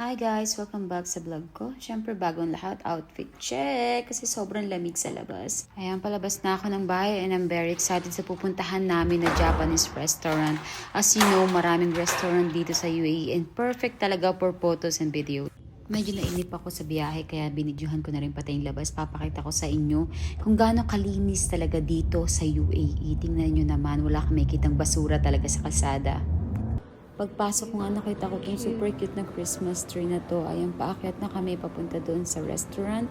Hi guys! Welcome back sa vlog ko. Siyempre, bago ang lahat, outfit check! Kasi sobrang lamig sa labas. Ayan, palabas na ako ng bahay and I'm very excited sa pupuntahan namin na Japanese restaurant. As you know, maraming restaurant dito sa UAE and perfect talaga for photos and video. Medyo nainip ako sa biyahe kaya binidyohan ko na rin pati yung labas. Papakita ko sa inyo kung gaano kalinis talaga dito sa UAE. Tingnan nyo naman, wala kang makitang basura talaga sa kalsada. Pagpasok ko nga nakita ko itong super cute na Christmas tree na to. Ayan, paakyat na kami papunta doon sa restaurant.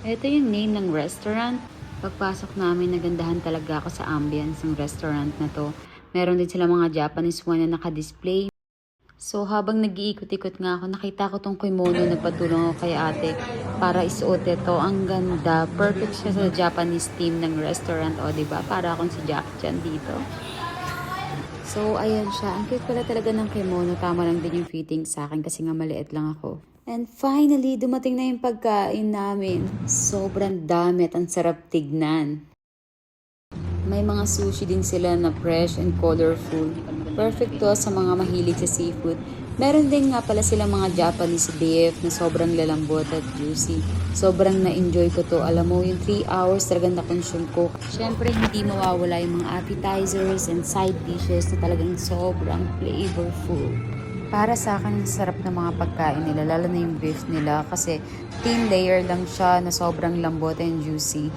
Ito yung name ng restaurant. Pagpasok namin, nagandahan talaga ako sa ambience ng restaurant na to. Meron din sila mga Japanese one na naka-display. So habang nag-iikot-ikot nga ako, nakita ko tong kimono, nagpatulong ako kay ate para isuot ito. Ang ganda. Perfect siya sa Japanese theme ng restaurant. O, ba? Para akong si Jackie Chan dito. So, ayan siya. Ang cute pala talaga ng kimono. Tama lang din yung fitting sa akin kasi nga maliit lang ako. And finally, dumating na yung pagkain namin. Sobrang dami at ang sarap tignan. May mga sushi din sila na fresh and colorful. Perfect to sa mga mahilig sa seafood. Meron din nga pala silang mga Japanese beef na sobrang lalambot at juicy. Sobrang na-enjoy ko to. Alam mo, yung 3 hours talagang na-consume ko. Siyempre, hindi mawawala yung mga appetizers and side dishes na talagang sobrang flavorful. Para sa akin, sarap ng mga pagkain nila, lalo na yung beef nila kasi thin layer lang siya na sobrang lambot and juicy.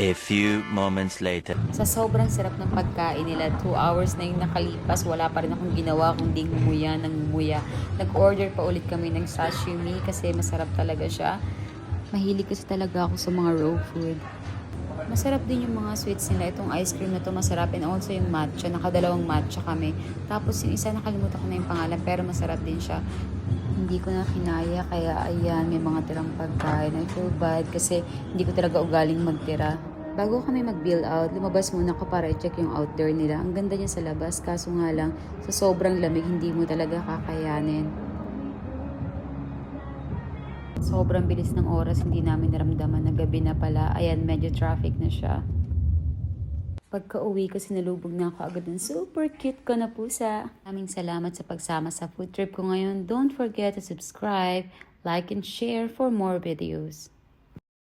A few moments later. Sa sobrang sarap ng pagkain nila, 2 hours na yung nakalipas, wala pa rin akong ginawa kundi ngumuya ng ngumuya. Nag-order pa ulit kami ng sashimi kasi masarap talaga siya. Mahilig kasi talaga ako sa mga raw food. Masarap din yung mga sweets nila. Itong ice cream na to masarap and also yung matcha. Nakadalawang matcha kami. Tapos yung isa nakalimutan ko na yung pangalan pero masarap din siya. Hindi ko na kinaya kaya ayan may mga tirang pagkain. I feel bad kasi hindi ko talaga ugaling magtira. Bago kami mag-bill out, lumabas muna ko para i-check yung outdoor nila. Ang ganda niya sa labas, kaso nga lang, sa sobrang lamig, hindi mo talaga kakayanin. Sobrang bilis ng oras, hindi namin naramdaman na gabi na pala. Ayan, medyo traffic na siya. Pagka uwi ko, sinalubog na ako agad ng super cute ko na pusa. Maraming salamat sa pagsama sa food trip ko ngayon. Don't forget to subscribe, like, and share for more videos.